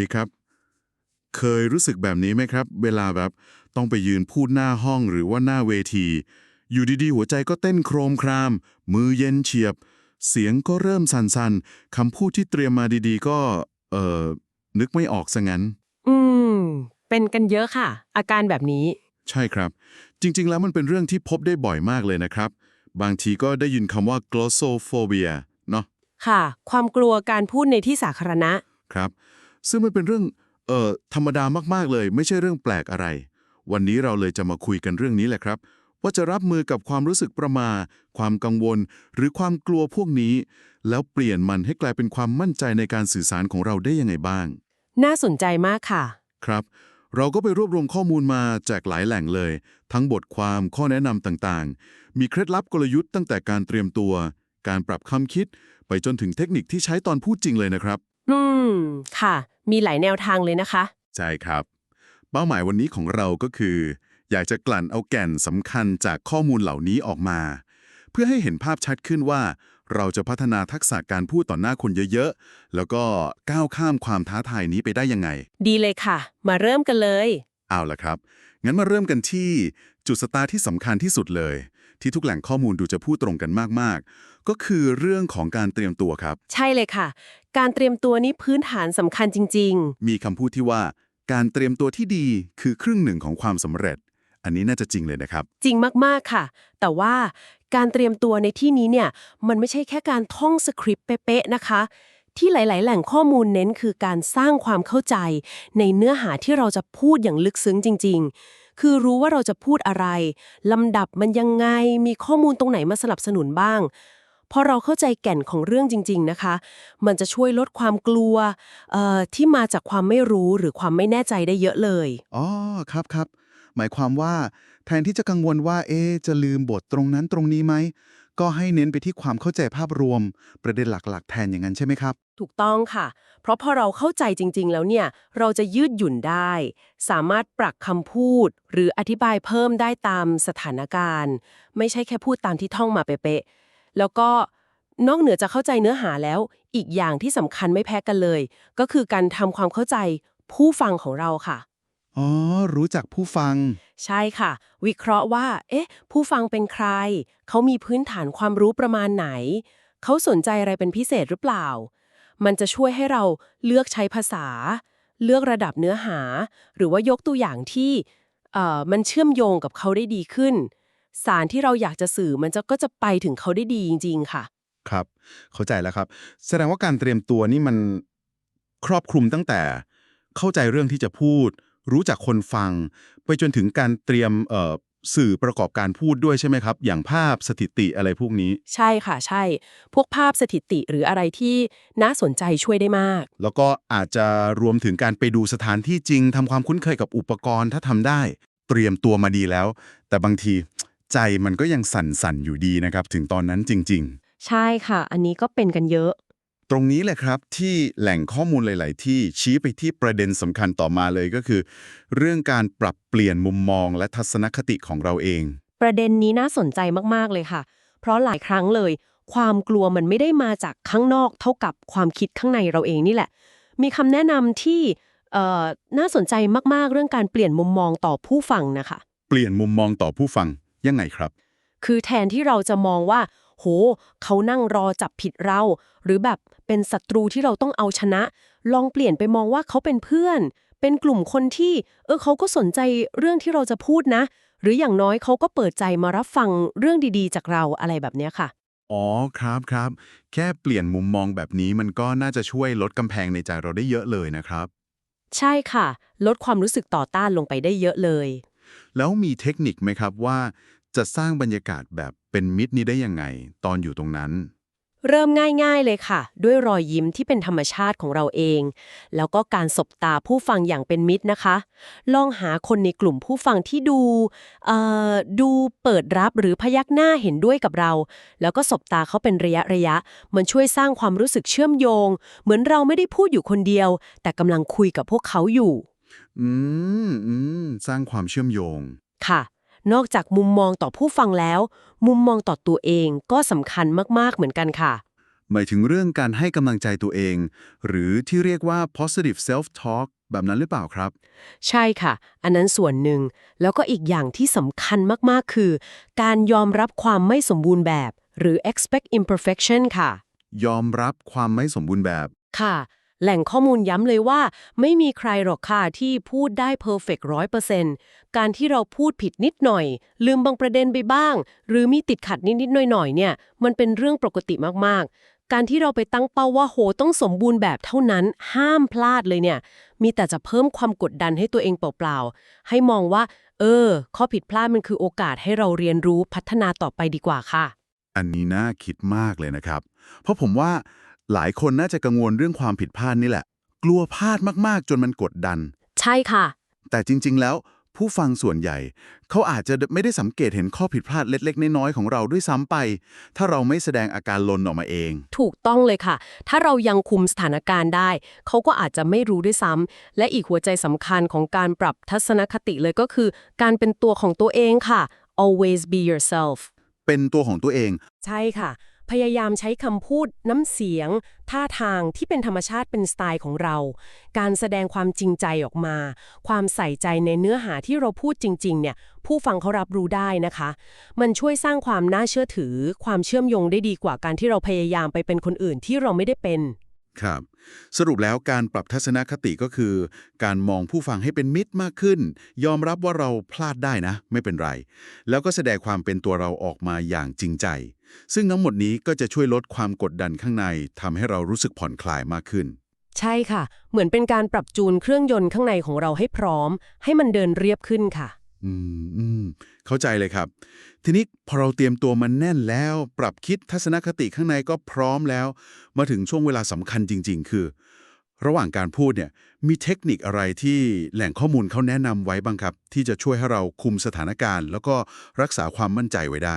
ดีครับ เคยรู้สึกแบบนี้ไหมครับ เวลาแบบต้องไปยืนพูดหน้าห้องหรือว่าหน้าเวที อยู่ดีๆ หัวใจก็เต้นโครมคราม มือเย็นเฉียบ เสียงก็เริ่มสั่นๆคำพูดที่เตรียมมาดีๆ ก็ เอ่อ นึกไม่ออกซะงั้น อืม เป็นกันเยอะค่ะ อาการแบบนี้ ใช่ครับ จริงๆ แล้วมันเป็นเรื่องที่พบได้บ่อยมากเลยนะครับ บางทีก็ได้ยินคำว่า glossophobia เนาะค่ะ ความกลัวการพูดในที่สาธารณะ ครับ ซึ่งมันเป็นเรื่องเอ่อธรรมดามากๆเลย ไม่ใช่เรื่องแปลกอะไร วันนี้เราเลยจะมาคุยกันเรื่องนี้แหละครับ ว่าจะรับมือกับความรู้สึกประหมา ความกังวล หรือความกลัวพวกนี้ แล้วเปลี่ยนมันให้กลายเป็นความมั่นใจในการสื่อสารของเราได้ยังไงบ้าง น่าสนใจมากค่ะ ครับ เราก็ไปรวบรวมข้อมูลมาจากหลายแหล่งเลย ทั้งบทความข้อแนะนำต่างๆ มีเคล็ดลับกลยุทธ์ตั้งแต่การเตรียมตัว การปรับคำคิด ไปจนถึงเทคนิคที่ใช้ตอนพูดจริงเลยนะครับ อืม ค่ะ มีหลายแนวทางเลยนะคะ ใช่ครับ เป้าหมายวันนี้ของเราก็คือ อยากจะกลั่นเอาแก่นสำคัญจากข้อมูลเหล่านี้ออกมา เพื่อให้เห็นภาพชัดขึ้นว่า เราจะพัฒนาทักษะการพูดต่อหน้าคนเยอะๆ แล้วก็ก้าวข้ามความท้าทายนี้ไปได้ยังไง ดีเลยค่ะ มาเริ่มกันเลย เอาละครับ งั้นมาเริ่มกันที่จุดสตาร์ทที่สำคัญที่สุดเลย ที่ทุกแหล่งข้อมูลดูจะพูดตรงกันมากๆ ก็คือเรื่องของการเตรียมตัวครับ ใช่เลยค่ะ การเตรียมตัวนี้พื้นฐานสำคัญจริง มีคำพูดที่ว่า การเตรียมตัวที่ดีคือครึ่งหนึ่งของความสำเร็จ อันนี้น่าจะจริงเลยนะครับ ๆ จริงมากๆค่ะ แต่ว่าการเตรียมตัวในที่นี้เนี่ย มันไม่ใช่แค่การท่องสคริปต์เป๊ะๆนะคะ ที่หลาย ๆ แหล่งข้อมูลเน้นคือการสร้างความเข้าใจ ในเนื้อหาที่เราจะพูดอย่างลึกซึ้งจริง ๆ คือรู้ว่าเราจะพูดอะไรลำดับมันยังไงมีข้อมูลตรงไหนมาสนับสนุนบ้าง พอเราเข้าใจแก่นของเรื่องจริง ๆนะคะ มันจะช่วยลดความกลัวเอ่อที่มาจากความไม่รู้หรือความไม่แน่ใจได้เยอะเลย อ๋อครับครับหมายความว่า แทนที่จะกังวลว่าเอ๊ะจะลืมบทตรงนั้นตรงนี้ไหมก็ให้เน้นไปที่ความเข้าใจภาพรวม ประเด็นหลักๆ แทนอย่างนั้นใช่ไหมครับ ถูกต้องค่ะ เพราะพอเราเข้าใจจริง ๆ แล้วเนี่ย เราจะยืดหยุ่นได้ สามารถปรับคำพูด หรืออธิบายเพิ่มได้ตามสถานการณ์ ไม่ใช่แค่พูดตามที่ท่องมาเป๊ะๆ แล้วก็นอกเหนือจะเข้าใจเนื้อหาแล้ว อีกอย่างที่สำคัญไม่แพ้กันเลย ก็คือการทำความเข้าใจผู้ฟังของเราค่ะ อ๋อ รู้จักผู้ฟัง ใช่ค่ะ วิเคราะห์ว่า เอ๊ะ ผู้ฟังเป็นใคร เขามีพื้นฐานความรู้ประมาณไหน เขาสนใจอะไรเป็นพิเศษหรือเปล่า มันจะช่วยให้เราเลือกใช้ภาษา เลือกระดับเนื้อหา หรือว่ายกตัวอย่างที่เอ่อมันเชื่อมโยงกับเขาได้ดีขึ้น สารที่เราอยากจะสื่อมันจะก็จะไปถึงเขาได้ดีจริง ๆ ค่ะ ครับ เข้าใจแล้วครับ แสดงว่าการเตรียมตัวนี่มันครอบคลุมตั้งแต่ เข้าใจเรื่องที่จะพูด รู้จักคนฟัง ไปจนถึงการเตรียมเอ่อสื่อประกอบการพูดด้วยใช่ไหมครับ อย่างภาพสถิติอะไรพวกนี้ ใช่ค่ะใช่ พวกภาพสถิติหรืออะไรที่น่าสนใจช่วยได้มาก แล้วก็อาจจะรวมถึงการไปดูสถานที่จริงทำความคุ้นเคยกับอุปกรณ์ถ้าทำได้ เตรียมตัวมาดีแล้ว แต่บางที ใจมันก็ยังสั่นๆอยู่ดีนะครับ ถึงตอนนั้นจริงๆใช่ค่ะ อันนี้ก็เป็นกันเยอะตรงนี้แหละครับที่แหล่งข้อมูลหลาย ๆ ที่ชี้ไปที่ประเด็นสำคัญต่อมาเลยก็คือ เรื่องการปรับเปลี่ยนมุมมองและทัศนคติของเราเอง ประเด็นนี้น่าสนใจมากๆเลยค่ะ เพราะหลายครั้งเลย ความกลัวมันไม่ได้มาจากข้างนอกเท่ากับความคิดข้างในเราเองนี่แหละ มีคำแนะนำที่เอ่อน่าสนใจมากๆเรื่องการเปลี่ยนมุมมองต่อผู้ฟังนะคะ เปลี่ยนมุมมองต่อผู้ฟัง ยังไงครับ คือแทนที่เราจะมองว่า โห เขานั่งรอจับผิดเรา หรือแบบเป็นศัตรูที่เราต้องเอาชนะ ลองเปลี่ยนไปมองว่าเขาเป็นเพื่อน เป็นกลุ่มคนที่ เออเขาก็สนใจเรื่องที่เราจะพูดนะ หรืออย่างน้อยเขาก็เปิดใจมารับฟังเรื่องดีๆ จากเราอะไรแบบเนี้ยค่ะอ๋อครับครับ แค่เปลี่ยนมุมมองแบบนี้มันก็น่าจะช่วยลดกำแพงในใจเราได้เยอะเลยนะครับ ใช่ค่ะ ลดความรู้สึกต่อต้านลงไปได้เยอะเลย แล้วมีเทคนิคไหมครับว่าจะสร้างบรรยากาศแบบเป็นมิตรนี้ได้ยังไง ตอนอยู่ตรงนั้น เริ่มง่ายๆเลยค่ะ ด้วยรอยยิ้มที่เป็นธรรมชาติของเราเอง แล้วก็การสบตาผู้ฟังอย่างเป็นมิตรนะคะ ลองหาคนในกลุ่มผู้ฟังที่ดูเอ่อดูเปิดรับหรือพยักหน้าเห็นด้วยกับเรา แล้วก็สบตาเขาเป็นระยะระยะ มันช่วยสร้างความรู้สึกเชื่อมโยง เหมือนเราไม่ได้พูดอยู่คนเดียว แต่กำลังคุยกับพวกเขาอยู่ อืมอืมสร้างความเชื่อมโยง ค่ะ นอกจากมุมมองต่อผู้ฟังแล้ว มุมมองต่อตัวเองก็สำคัญมาก ๆ เหมือนกันค่ะ หมายถึงเรื่องการให้กำลังใจตัวเอง หรือที่เรียกว่า positive self talk แบบนั้นหรือเปล่าครับ ใช่ค่ะ อันนั้นส่วนหนึ่ง แล้วก็อีกอย่างที่สำคัญมาก ๆ คือ การยอมรับความไม่สมบูรณ์แบบ หรือ expect imperfection ค่ะ ยอมรับความไม่สมบูรณ์แบบ ค่ะ แหล่งข้อมูลย้ำเลยว่า ไม่มีใครหรอกค่ะที่พูดได้ perfect ร้อยเปอร์เซนต์การที่เราพูดผิดนิดหน่อย ลืมบางประเด็นไปบ้าง หรือมีติดขัดนิดๆหน่อยๆเนี่ย มันเป็นเรื่องปกติมากๆ การที่เราไปตั้งเป้าว่าโหต้องสมบูรณ์แบบเท่านั้น ห้ามพลาดเลยเนี่ย มีแต่จะเพิ่มความกดดันให้ตัวเองเปล่าๆให้มองว่า เออ ข้อผิดพลาดมันคือโอกาสให้เราเรียนรู้พัฒนาต่อไปดีกว่าค่ะ อันนี้น่าคิดมากเลยนะครับ เพราะผมว่า หลายคนน่าจะกังวลเรื่องความผิดพลาดนี่แหละ กลัวพลาดมากๆ จนมันกดดัน ใช่ค่ะ แต่จริง ๆ แล้ว ผู้ฟังส่วนใหญ่ เขาอาจจะไม่ได้สังเกตเห็นข้อผิดพลาดเล็กๆ น้อยๆ ของเราด้วยซ้ำไป ถ้าเราไม่แสดงอาการลนออกมาเอง ถูกต้องเลยค่ะ ถ้าเรายังคุมสถานการณ์ได้ เขาก็อาจจะไม่รู้ด้วยซ้ำ และอีกหัวใจสำคัญของการปรับทัศนคติเลยก็คือ การเป็นตัวของตัวเองค่ะ always be yourself เป็นตัวของตัวเอง ใช่ค่ะ พยายามใช้คำพูด น้ำเสียง ท่าทางที่เป็นธรรมชาติเป็นสไตล์ของเรา การแสดงความจริงใจออกมา ความใส่ใจในเนื้อหาที่เราพูดจริง ๆ เนี่ย ผู้ฟังเขารับรู้ได้นะคะ มันช่วยสร้างความน่าเชื่อถือ ความเชื่อมโยงได้ดีกว่าการที่เราพยายามไปเป็นคนอื่นที่เราไม่ได้เป็น ครับ สรุปแล้วการปรับทัศนคติก็คือ การมองผู้ฟังให้เป็นมิตรมากขึ้น ยอมรับว่าเราพลาดได้นะ ไม่เป็นไร แล้วก็แสดงความเป็นตัวเราออกมาอย่างจริงใจ ซึ่งทั้งหมดนี้ก็จะช่วยลดความกดดันข้างในทำให้เรารู้สึกผ่อนคลายมากขึ้น ใช่ค่ะ เหมือนเป็นการปรับจูนเครื่องยนต์ข้างในของเราให้พร้อม ให้มันเดินเรียบขึ้นค่ะ อืมอืมเข้าใจเลยครับ ทีนี้พอเราเตรียมตัวมันแน่นแล้ว ปรับคิดทัศนคติข้างในก็พร้อมแล้ว มาถึงช่วงเวลาสำคัญจริง ๆ คือ ระหว่างการพูดเนี่ยมีเทคนิคอะไรที่แหล่งข้อมูลเขาแนะนำไว้บ้างครับ ที่จะช่วยให้เราคุมสถานการณ์ แล้วก็รักษาความมั่นใจไว้ได้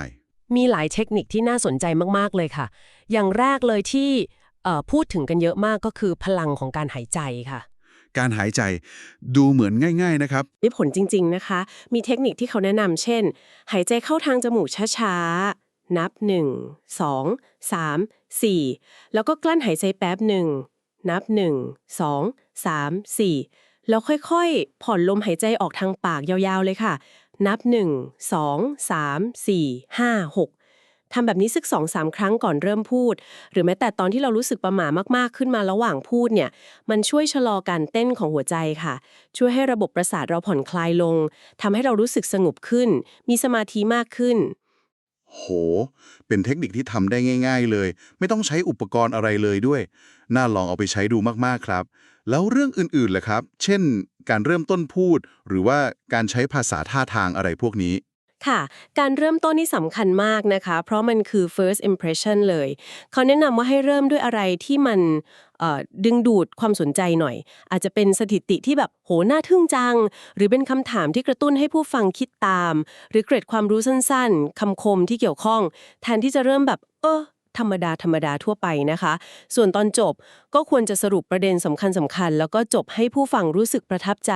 มีหลายเทคนิคที่น่าสนใจมากๆเลยค่ะ อย่างแรกเลยที่พูดถึงกันเยอะมากก็คือพลังของการหายใจค่ะ การหายใจดูเหมือนง่าย ๆนะครับมีผลจริง ๆนะคะ มีเทคนิคที่เขาแนะนำเช่น หายใจเข้าทางจมูกช้าๆ นับ 1 2 3 4 แล้วก็กลั้นหายใจแป๊บหนึ่งนับ 1 2 3 4 แล้วค่อยๆ ผ่อนลมหายใจออกทางปากยาวๆเลยค่ะ นับ 1 2 3 4 5 6 ทำแบบนี้สักสองสามครั้งก่อนเริ่มพูด หรือแม้แต่ตอนที่เรารู้สึกประหม่ามากๆขึ้นมาระหว่างพูดเนี่ยมันช่วยชะลอการเต้นของหัวใจค่ะ ช่วยให้ระบบประสาทเราผ่อนคลายลงทำให้เรารู้สึกสงบขึ้น มีสมาธิมากขึ้น โห เป็นเทคนิคที่ทำได้ง่าย ๆ เลย ไม่ต้องใช้อุปกรณ์อะไรเลยด้วย น่าลองเอาไปใช้ดูมากๆครับ แล้วเรื่องอื่นๆล่ะครับ เช่น การเริ่มต้นพูด หรือว่าการใช้ภาษาท่าทางอะไรพวกนี้ ค่ะ การเริ่มต้นนี่สำคัญมากนะคะ เพราะมันคือ first impression เลย เขาแนะนำว่าให้เริ่มด้วยอะไรที่มันดึงดูดความสนใจหน่อย อาจจะเป็นสถิติที่แบบโหน่าทึ่งจัง หรือเป็นคำถามที่กระตุ้นให้ผู้ฟังคิดตาม หรือเกร็ดความรู้สั้นๆคำคมที่เกี่ยวข้อง แทนที่จะเริ่มแบบ เออธรรมดา ธรรมดาทั่วไปนะคะ ส่วนตอนจบก็ควรจะสรุปประเด็นสำคัญสำคัญ แล้วก็จบให้ผู้ฟังรู้สึกประทับใจ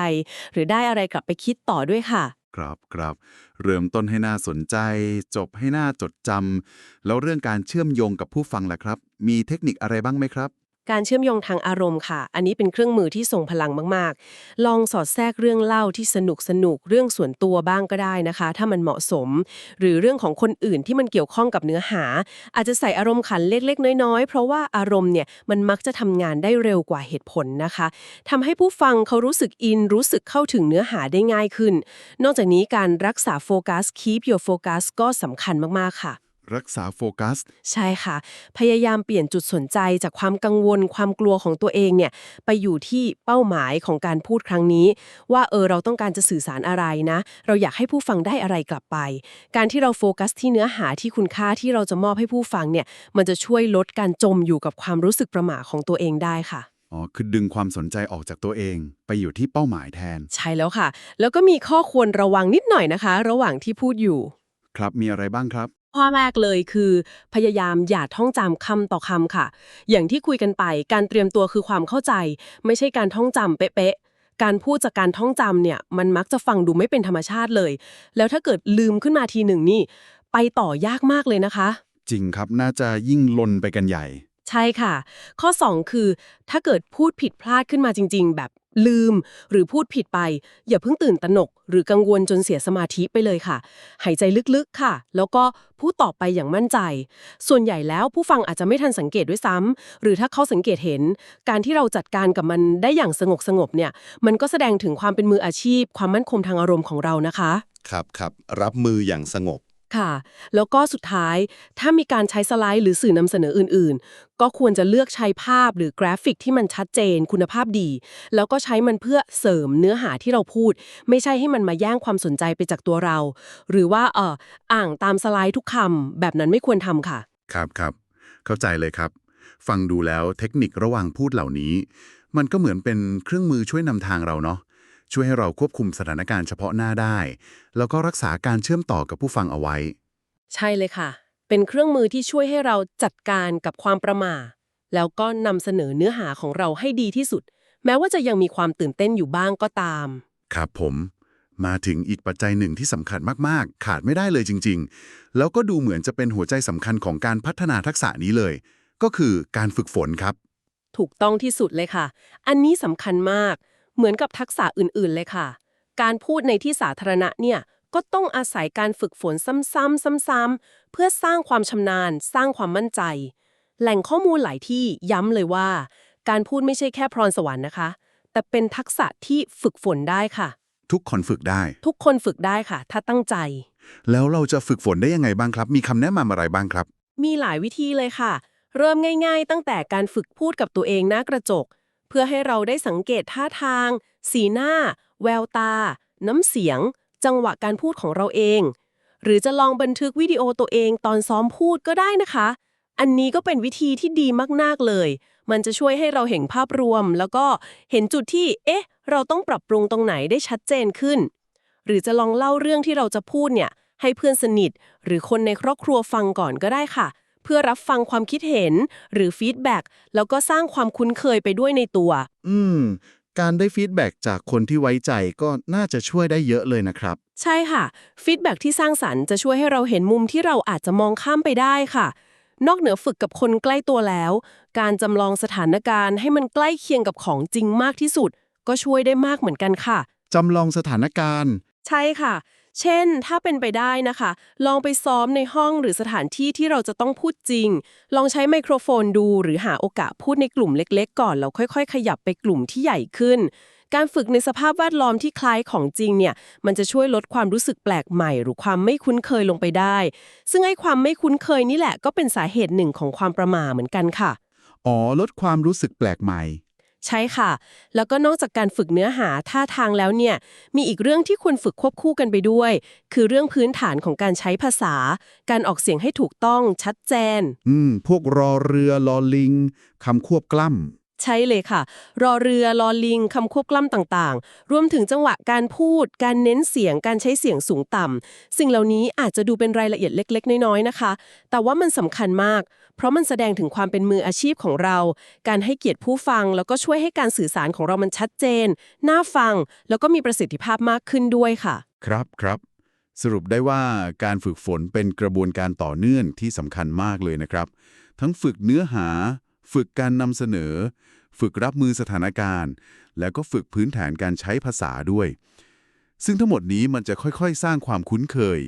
หรือได้อะไรกลับไปคิดต่อด้วยค่ะ ครับครับเริ่มต้นให้น่าสนใจ จบให้น่าจดจำแล้วเรื่องการเชื่อมโยงกับผู้ฟังล่ะครับ มีเทคนิคอะไรบ้างไหมครับ การเชื่อมโยงทางอารมณ์ค่ะ อันนี้เป็นเครื่องมือที่ทรงพลังมาก ๆ ลองสอดแทรกเรื่องเล่าที่สนุกสนุกเรื่องส่วนตัวบ้างก็ได้นะคะ ถ้ามันเหมาะสม หรือเรื่องของคนอื่นที่มันเกี่ยวข้องกับเนื้อหา อาจจะใส่อารมณ์ขันเล็ก ๆ น้อย ๆ เพราะว่าอารมณ์เนี่ยมันมักจะทำงานได้เร็วกว่าเหตุผลนะคะทำให้ผู้ฟังเขารู้สึกอินรู้สึกเข้าถึงเนื้อหาได้ง่ายขึ้น นอกจากนี้การรักษาโฟกัส keep your focus ก็สำคัญมาก ๆ ค่ะ รักษาโฟกัส ใช่ค่ะ พยายามเปลี่ยนจุดสนใจจากความกังวลความกลัวของตัวเองเนี่ยไปอยู่ที่เป้าหมายของการพูดครั้งนี้ ว่าเออเราต้องการจะสื่อสารอะไรนะ เราอยากให้ผู้ฟังได้อะไรกลับไป การที่เราโฟกัสที่เนื้อหาที่คุณค่าที่เราจะมอบให้ผู้ฟังเนี่ยมันจะช่วยลดการจมอยู่กับความรู้สึกประหม่าของตัวเองได้ค่ะอ๋อคือดึงความสนใจออกจากตัวเองไปอยู่ที่เป้าหมายแทน ใช่แล้วค่ะ แล้วก็มีข้อควรระวังนิดหน่อยนะคะ ระหว่างที่พูดอยู่ ครับมีอะไรบ้างครับ ข้อแรกเลยคือ พยายามอย่าท่องจำคำต่อคำค่ะ อย่างที่คุยกันไป การเตรียมตัวคือความเข้าใจ ไม่ใช่การท่องจำเป๊ะๆ การพูดจากการท่องจำเนี่ย มันมักจะฟังดูไม่เป็นธรรมชาติเลย แล้วถ้าเกิดลืมขึ้นมาทีหนึ่งนี่ ไปต่อยากมากเลยนะคะ จริงครับน่าจะยิ่งลนไปกันใหญ่ ใช่ค่ะ ข้อ 2 คือ ถ้าเกิดพูดผิดพลาดขึ้นมาจริง ๆ แบบ ลืม หรือพูดผิดไป อย่าเพิ่งตื่นตระหนก หรือกังวลจนเสียสมาธิไปเลยค่ะ หายใจลึกๆค่ะ แล้วก็พูดต่อไปอย่างมั่นใจ ส่วนใหญ่แล้วผู้ฟังอาจจะไม่ทันสังเกตด้วยซ้ำหรือถ้าเขาสังเกตเห็น การที่เราจัดการกับมันได้อย่างสงบสงบเนี่ย มันก็แสดงถึงความเป็นมืออาชีพ ความมั่นคงทางอารมณ์ของเรานะคะ ครับครับรับมืออย่างสงบ ค่ะ แล้วก็สุดท้ายถ้ามีการใช้สไลด์หรือสื่อนำเสนออื่น ๆ ก็ควรจะเลือกใช้ภาพหรือกราฟิกที่มันชัดเจนคุณภาพดี แล้วก็ใช้มันเพื่อเสริมเนื้อหาที่เราพูด ไม่ใช่ให้มันมาแย่งความสนใจไปจากตัวเรา หรือว่าเอออ่างตามสไลด์ทุกคำแบบนั้นไม่ควรทำค่ะ ครับครับเข้าใจเลยครับ ฟังดูแล้วเทคนิคระหว่างพูดเหล่านี้ มันก็เหมือนเป็นเครื่องมือช่วยนำทางเราเนาะ ช่วยให้เราควบคุมสถานการณ์เฉพาะหน้าได้ แล้วก็รักษาการเชื่อมต่อกับผู้ฟังเอาไว้ ใช่เลยค่ะ เป็นเครื่องมือที่ช่วยให้เราจัดการกับความประหม่าแล้วก็นำเสนอเนื้อหาของเราให้ดีที่สุด แม้ว่าจะยังมีความตื่นเต้นอยู่บ้างก็ตาม ครับผม มาถึงอีกปัจจัยหนึ่งที่สำคัญมากๆ ขาดไม่ได้เลยจริง ๆ แล้วก็ดูเหมือนจะเป็นหัวใจสำคัญของการพัฒนาทักษะนี้เลย ก็คือการฝึกฝนครับ ถูกต้องที่สุดเลยค่ะ อันนี้สำคัญมาก เหมือนกับทักษะอื่นๆเลยค่ะ การพูดในที่สาธารณะเนี่ยก็ต้องอาศัยการฝึกฝนซ้ำๆซ้ำๆเพื่อสร้างความชำนาญ สร้างความมั่นใจ แหล่งข้อมูลหลายที่ย้ำเลยว่า การพูดไม่ใช่แค่พรสวรรค์นะคะ แต่เป็นทักษะที่ฝึกฝนได้ค่ะ ทุกคนฝึกได้ ทุกคนฝึกได้ค่ะ ถ้าตั้งใจ แล้วเราจะฝึกฝนได้ยังไงบ้างครับ มีคำแนะนำอะไรบ้างครับ มีหลายวิธีเลยค่ะ เริ่มง่าย ๆ ตั้งแต่การฝึกพูดกับตัวเองหน้ากระจกเพื่อให้เราได้สังเกตท่าทาง สีหน้า แววตา น้ำเสียง จังหวะการพูดของเราเอง หรือจะลองบันทึกวิดีโอตัวเองตอนซ้อมพูดก็ได้นะคะ อันนี้ก็เป็นวิธีที่ดีมากๆเลย มันจะช่วยให้เราเห็นภาพรวม แล้วก็เห็นจุดที่ เอ๊ะ เราต้องปรับปรุงตรงไหนได้ชัดเจนขึ้น หรือจะลองเล่าเรื่องที่เราจะพูดเนี่ยให้เพื่อนสนิท หรือคนในครอบครัวฟังก่อนก็ได้ค่ะ เพื่อรับฟังความคิดเห็น หรือฟีดแบ็กแล้วก็สร้างความคุ้นเคยไปด้วยในตัว อืม การได้ฟีดแบ็กจากคนที่ไว้ใจก็น่าจะช่วยได้เยอะเลยนะครับ ใช่ค่ะฟีดแบ็กที่สร้างสรรค์จะช่วยให้เราเห็นมุมที่เราอาจจะมองข้ามไปได้ค่ะ นอกเหนือฝึกกับคนใกล้ตัวแล้ว การจำลองสถานการณ์ให้มันใกล้เคียงกับของจริงมากที่สุด ก็ช่วยได้มากเหมือนกันค่ะจำลองสถานการณ์ ใช่ค่ะ เช่น ถ้าเป็นไปได้นะคะ ลองไปซ้อมในห้องหรือสถานที่ที่เราจะต้องพูดจริง ลองใช้ไมโครโฟนดูหรือหาโอกาสพูดในกลุ่มเล็กๆ ก่อนแล้วค่อยๆ ขยับไปกลุ่มที่ใหญ่ขึ้น การฝึกในสภาพแวดล้อมที่คล้ายของจริงเนี่ยมันจะช่วยลดความรู้สึกแปลกใหม่ หรือความไม่คุ้นเคยลงไปได้ ซึ่งไอ้ความไม่คุ้นเคยนี่แหละก็เป็นสาเหตุหนึ่งของความประหม่าเหมือนกันค่ะ อ๋อ ลดความรู้สึกแปลกใหม่ ใช่ค่ะ แล้วก็นอกจากการฝึกเนื้อหาท่าทางแล้วเนี่ย มีอีกเรื่องที่ควรฝึกควบคู่กันไปด้วย คือเรื่องพื้นฐานของการใช้ภาษา การออกเสียงให้ถูกต้องชัดเจน อืม พวกรอเรือ ลอลิง คำควบกล้ำ ใช่เลยค่ะ รอเรือรอลิงคำควบกล้ำต่างๆ รวมถึงจังหวะการพูด การเน้นเสียงการใช้เสียงสูงต่ำสิ่งเหล่านี้อาจจะดูเป็นรายละเอียดเล็ก ๆ น้อยๆนะคะ แต่ว่ามันสำคัญมาก เพราะมันแสดงถึงความเป็นมืออาชีพของเรา การให้เกียรติผู้ฟัง แล้วก็ช่วยให้การสื่อสารของเรามันชัดเจน น่าฟัง แล้วก็มีประสิทธิภาพมากขึ้นด้วยค่ะ ครับครับสรุปได้ว่าการฝึกฝนเป็นกระบวนการต่อเนื่องที่สำคัญมากเลยนะครับ ทั้งฝึกเนื้อหา ฝึกการนำเสนอ ฝึกรับมือสถานการณ์ แล้วก็ฝึกพื้นฐานการใช้ภาษาด้วย ซึ่งทั้งหมดนี้มันจะค่อยๆ สร้างความคุ้นเคย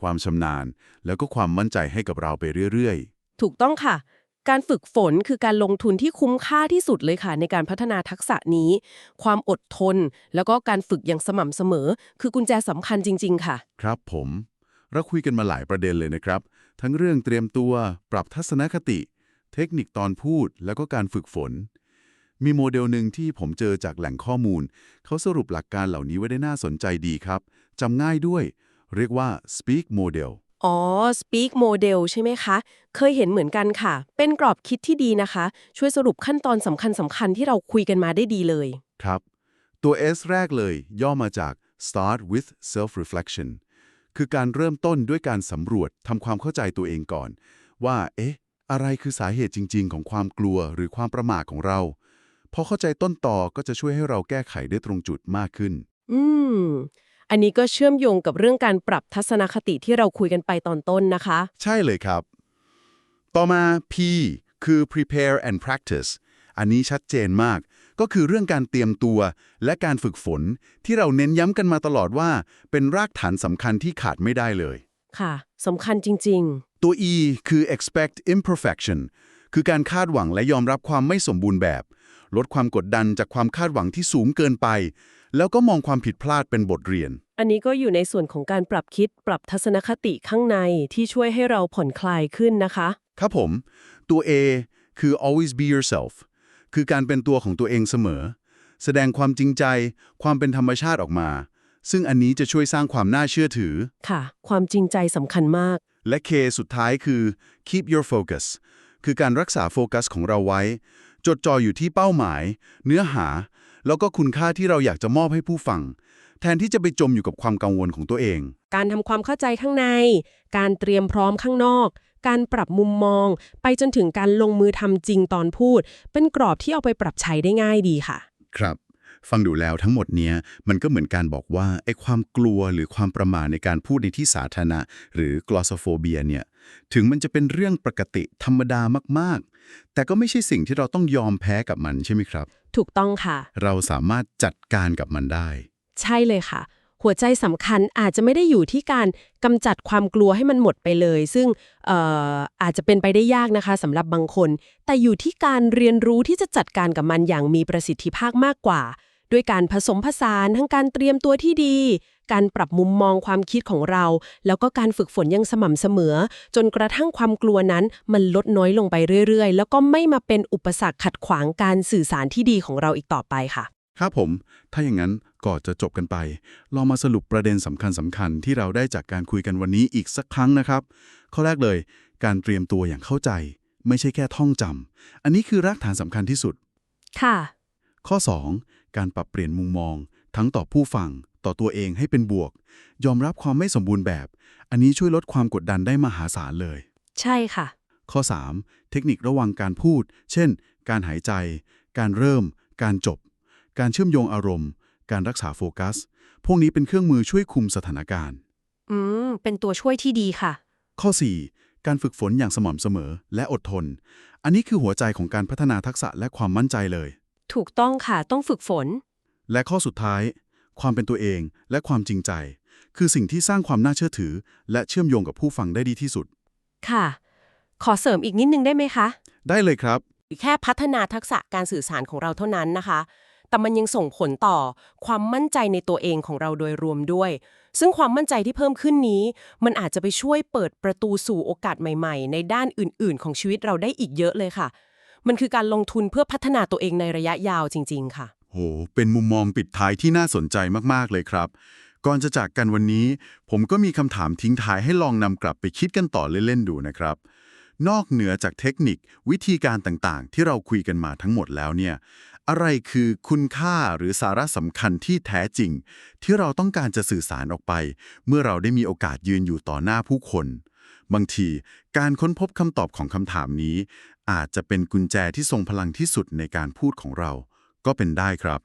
ความชำนาญ แล้วก็ความมั่นใจให้กับเราไปเรื่อยถูกต้องค่ะ การฝึกฝนคือการลงทุนที่คุ้มค่าที่สุดเลยค่ะ ในการพัฒนาทักษะนี้ ความอดทน แล้วก็การฝึกอย่างสม่ำเสมอ คือกุญแจสำคัญจริง ๆ ค่ะๆครับผมเราคุยกันมาหลายประเด็นเลยนะครับ ทั้งเรื่องเตรียมตัว ปรับทัศนคติ เทคนิคตอนพูด แล้วก็การฝึกฝน มีโมเดลหนึ่งที่ผมเจอจากแหล่งข้อมูล เขาสรุปหลักการเหล่านี้ไว้ได้น่าสนใจดีครับจำง่ายด้วย เรียกว่า Speak Model อ๋อ Speak Model ใช่ไหมคะ เคยเห็นเหมือนกันค่ะ เป็นกรอบคิดที่ดีนะคะ ช่วยสรุปขั้นตอนสำคัญสำคัญๆที่เราคุยกันมาได้ดีเลย ครับ ตัว S แรกเลยย่อมาจาก start with self reflection คือการเริ่มต้นด้วยการสำรวจทำความเข้าใจตัวเองก่อน ว่า เอ๊ะ อะไรคือสาเหตุจริง ๆ ของความกลัวหรือความประมาทของเรา พอเข้าใจต้นต่อก็จะช่วยให้เราแก้ไขได้ตรงจุดมากขึ้น อืม อันนี้ก็เชื่อมโยงกับเรื่องการปรับทัศนคติที่เราคุยกันไปตอนต้นนะคะ ใช่เลยครับ ต่อมา P คือ prepare and practice อันนี้ชัดเจนมาก ก็คือเรื่องการเตรียมตัวและการฝึกฝน ที่เราเน้นย้ำกันมาตลอดว่า เป็นรากฐานสำคัญที่ขาดไม่ได้เลย ค่ะสำคัญจริงตัว E คือ expect imperfection คือการคาดหวังและยอมรับความไม่สมบูรณ์แบบ ลดความกดดันจากความคาดหวังที่สูงเกินไป แล้วก็มองความผิดพลาดเป็นบทเรียนๆอันนี้ก็อยู่ในส่วนของการปรับคิดปรับทัศนคติข้างในที่ช่วยให้เราผ่อนคลายขึ้นนะคะ ครับผม ตัว A คือ always be yourself คือการเป็นตัวของตัวเองเสมอ แสดงความจริงใจ ความเป็นธรรมชาติออกมา ซึ่งอันนี้จะช่วยสร้างความน่าเชื่อถือ ค่ะ ความจริงใจสำคัญมาก และ K สุดท้ายคือ keep your focus คือการรักษาโฟกัสของเราไว้ จดจ่ออยู่ที่เป้าหมาย เนื้อหา แล้วก็คุณค่าที่เราอยากจะมอบให้ผู้ฟัง แทนที่จะไปจมอยู่กับความกังวลของตัวเอง การทำความเข้าใจข้างใน การเตรียมพร้อมข้างนอก การปรับมุมมอง ไปจนถึงการลงมือทำจริงตอนพูด เป็นกรอบที่เอาไปปรับใช้ได้ง่ายดีค่ะ ครับฟังดูแล้วทั้งหมดเนี้ยมันก็เหมือนการบอกว่าไอ้ความกลัวหรือความประมาทในการพูดในที่สาธารณะ หรือ glossophobia เนี่ย ถึงมันจะเป็นเรื่องปกติธรรมดามากๆ แต่ก็ไม่ใช่สิ่งที่เราต้องยอมแพ้กับมันใช่ไหมครับ ถูกต้องค่ะ เราสามารถจัดการกับมันได้ ใช่เลยค่ะ หัวใจสำคัญอาจจะไม่ได้อยู่ที่การกำจัดความกลัวให้มันหมดไปเลย ซึ่งเอ่ออาจจะเป็นไปได้ยากนะคะสำหรับบางคน แต่อยู่ที่การเรียนรู้ที่จะจัดการกับมันอย่างมีประสิทธิภาพมากกว่า ด้วยการผสมผสานทั้งการเตรียมตัวที่ดี การปรับมุมมองความคิดของเรา แล้วก็การฝึกฝนอยังสม่ำเสมอ จนกระทั่งความกลัวนั้นมันลดน้อยลงไปเรื่อยๆ แล้วก็ไม่มาเป็นอุปสรรคขัดขวางการสื่อสารที่ดีของเราอีกต่อไปค่ะครับผม ถ้าอย่างนั้นก่อนจะจบกันไป เรามาสรุปประเด็นสำคัญสำคัญๆที่เราได้จากการคุยกันวันนี้อีกสักครั้งนะครับ ข้อแรกเลย การเตรียมตัวอย่างเข้าใจ ไม่ใช่แค่ท่องจำ อันนี้คือรากฐานสำคัญที่สุด ค่ะ ข้อ 2 การปรับเปลี่ยนมุมมอง ทั้งต่อผู้ฟัง ต่อตัวเองให้เป็นบวก ยอมรับความไม่สมบูรณ์แบบ อันนี้ช่วยลดความกดดันได้มหาศาลเลย ใช่ค่ะ ข้อ 3 เทคนิคระวังการพูด เช่น การหายใจ การเริ่ม การจบ การเชื่อมโยงอารมณ์ การรักษาโฟกัส พวกนี้เป็นเครื่องมือช่วยคุมสถานการณ์ อืม เป็นตัวช่วยที่ดีค่ะ ข้อ 4 การฝึกฝนอย่างสม่ำเสมอและอดทน อันนี้คือหัวใจของการพัฒนาทักษะและความมั่นใจเลย ถูกต้องค่ะ ต้องฝึกฝน และข้อสุดท้าย ความเป็นตัวเอง และความจริงใจ คือสิ่งที่สร้างความน่าเชื่อถือ และเชื่อมโยงกับผู้ฟังได้ดีที่สุด ค่ะ ขอเสริมอีกนิดนึงได้ไหมคะ ได้เลยครับ แค่พัฒนาทักษะการสื่อสารของเราเท่านั้นนะคะ แต่มันยังส่งผลต่อความมั่นใจในตัวเองของเราโดยรวมด้วย ซึ่งความมั่นใจที่เพิ่มขึ้นนี้ มันอาจจะไปช่วยเปิดประตูสู่โอกาสใหม่ ๆ ในด้านอื่น ๆ ของชีวิตเราได้อีกเยอะเลยค่ะ มันคือการลงทุนเพื่อพัฒนาตัวเองในระยะยาวจริง ๆ ค่ะ โห เป็นมุมมองปิดท้ายที่น่าสนใจมากๆเลยครับ ก่อนจะจากกันวันนี้ ผมก็มีคำถามทิ้งท้ายให้ลองนำกลับไปคิดกันต่อเล่นๆดูนะครับ นอกเหนือจากเทคนิควิธีการต่างๆ ที่เราคุยกันมาทั้งหมดแล้วเนี่ย อะไรคือคุณค่าหรือสาระสำคัญที่แท้จริง ที่เราต้องการจะสื่อสารออกไป เมื่อเราได้มีโอกาสยืนอยู่ต่อหน้าผู้คนบางทีการค้นพบคำตอบของคำถามนี้ อาจจะเป็นกุญแจที่ทรงพลังที่สุดในการพูดของเรา ก็เป็นได้ครับ